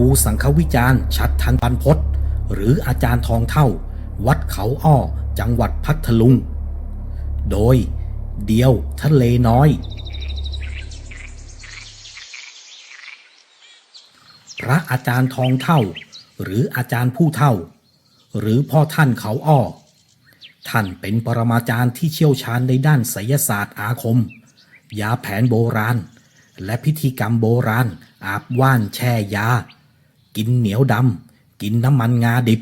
ครูสังฆวิจารณ์ชัดทันปันพศหรืออาจารย์ทองเท่า วัดเขาอ้อ จังหวัดพัทลุง โดยเดียวทะเลน้อย พระอาจารย์ทองเท่า หรืออาจารย์ผู้เท่า หรือพ่อท่านเขาอ้อ ท่านเป็นปรมาจารย์ที่เชี่ยวชาญในด้านไสยศาสตร์อาคม ยาแผนโบราณ และพิธีกรรมโบราณอาบว่านแช่ยา กินเหนียวดำ กินน้ำมันงาดิบ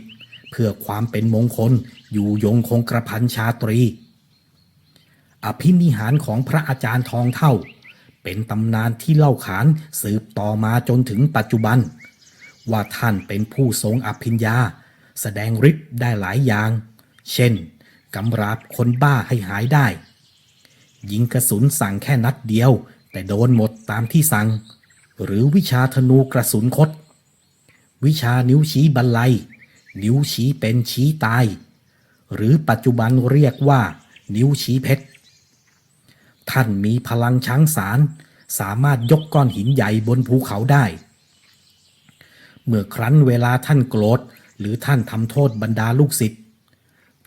เพื่อความเป็นมงคลอยู่ยงคงกระพันชาตรี อภินิหารของพระอาจารย์ทองเท่า เป็นตำนานที่เล่าขานสืบต่อมาจนถึงปัจจุบัน ว่าท่านเป็นผู้ทรงอภิญญา แสดงฤทธิ์ได้หลายอย่าง เช่นกำราบคนบ้าให้หายได้ ยิงกระสุนสั่งแค่นัดเดียว แต่โดนหมดตามที่สั่ง หรือวิชาธนูกระสุนคด วิชานิ้วชี้บรรลัย นิ้วชี้เป็นชี้ตาย หรือปัจจุบันเรียกว่า นิ้วชี้เพชร ท่านมีพลังช้างสาร สามารถยกก้อนหินใหญ่บนภูเขาได้ เมื่อครั้นเวลาท่านโกรธหรือท่านทำโทษบรรดาลูกศิษย์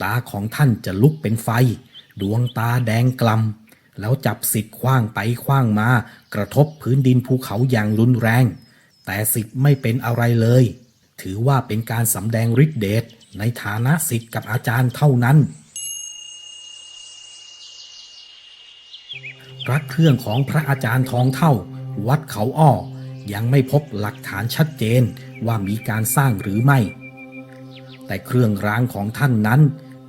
ตาของท่านจะลุกเป็นไฟ ดวงตาแดงกลำแล้วจับสิทธิ์คว้างไปคว้างมา กระทบพื้นดินภูเขาอย่างรุนแรง แต่สิทธิ์ไม่เป็นอะไรเลย ถือว่าเป็นการสำแดงฤทธิเดชในฐานะสิทธิ์กับอาจารย์เท่านั้นพระเครื่องของพระอาจารย์ทองเท่า วัดเขาอ้อ ยังไม่พบหลักฐานชัดเจนว่ามีการสร้างหรือไม่ แต่เครื่องรางของท่านนั้น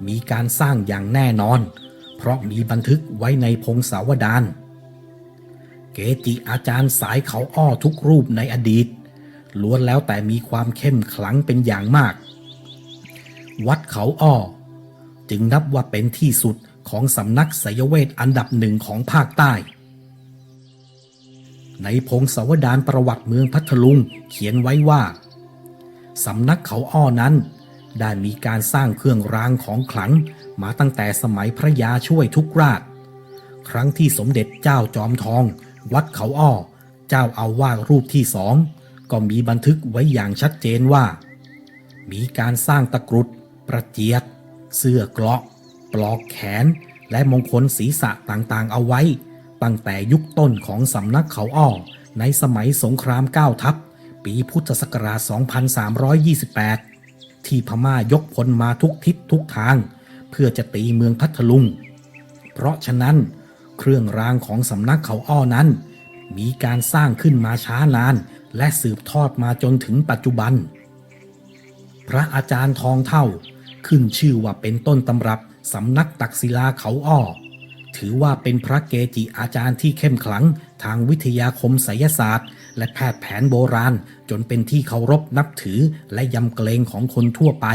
มีการสร้างอย่างแน่นอน เพราะมีบันทึกไว้ในพงศาวดาร เกจิอาจารย์สายเขาอ้อทุกรูปในอดีต ล้วนแล้วแต่มีความเข้มขลังเป็นอย่างมาก วัดเขาอ้อ จึงนับว่าเป็นที่สุดของสำนักไสยเวทอันดับหนึ่งของภาคใต้ ในพงศาวดารประวัติเมืองพัทลุงเขียนไว้ว่าสำนักเขาอ้อนั้น ได้มีการสร้างเครื่องรางของขลังมาตั้งแต่สมัยพระยาช่วยทุกราช ครั้งที่สมเด็จเจ้าจอมทอง วัดเขาอ้อ เจ้าอาวาสรูปที่สองก็มีบันทึกไว้อย่างชัดเจนว่า มีการสร้างตะกรุด ประเจียดเสื้อเกราะ ปลอกแขน และมงคลศีรษะต่างๆ เอาไว้ ตั้งแต่ยุคต้นของสำนักเขาอ้อ ในสมัยสงครามเก้าทัพ ปีพุทธศักราช 2328 ที่พม่ายกพลมาทุกทิศทุกทาง เพื่อจะตีเมืองพัทลุง เพราะฉะนั้น เครื่องรางของสำนักเขาอ้อนั้น มีการสร้างขึ้นมาช้านาน และสืบทอดมาจนถึงปัจจุบัน พระอาจารย์ทองเท่าขึ้นชื่อว่าเป็นต้นตำรับสำนักตักศิลาเขาอ้อ ถือว่าเป็นพระเกจิอาจารย์ที่เข้มขลังทางวิทยาคมไสยศาสตร์ และแพทย์แผนโบราณ จนเป็นที่เคารพนับถือและยำเกรงของคนทั่วไป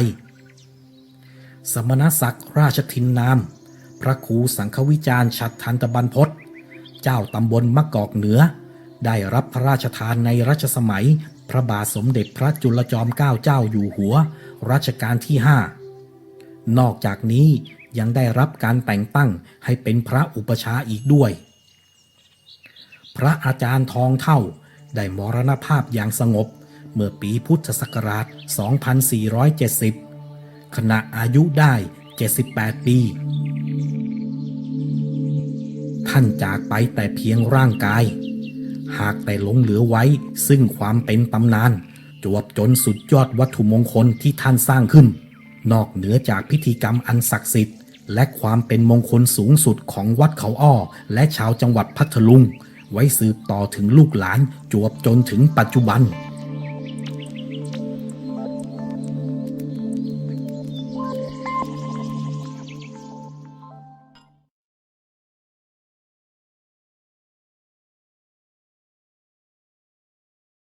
สมณศักดิ์ราชทินนาม ระครูสังฆวิจารณ์ฉัตรทันตบันพศเจ้าตำบลมะกอกเหนือ ได้รับพระราชทานในรัชสมัย พระบาทสมเด็จพระจุลจอมเกล้าเจ้าอยู่หัว รัชกาลที่ห้านอกจากนี้ยังได้รับการแต่งตั้งให้เป็นพระอุปชาอีกด้วย พระอาจารย์ทองเท่าได้มรณภาพอย่างสงบเมื่อปีพุทธศักราช 2470 ขณะอายุได้ 78 ปี ท่านจากไปแต่เพียงร่างกาย หากแต่หลงเหลือไว้ซึ่งความเป็นตำนาน จวบจนสุดยอดวัตถุมงคลที่ท่านสร้างขึ้น นอกเหนือจากพิธีกรรมอันศักดิ์สิทธิ์ และความเป็นมงคลสูงสุดของวัดเขาอ้อ และชาวจังหวัดพัทลุง ไว้สืบต่อถึงลูกหลานจวบจนถึงปัจจุบัน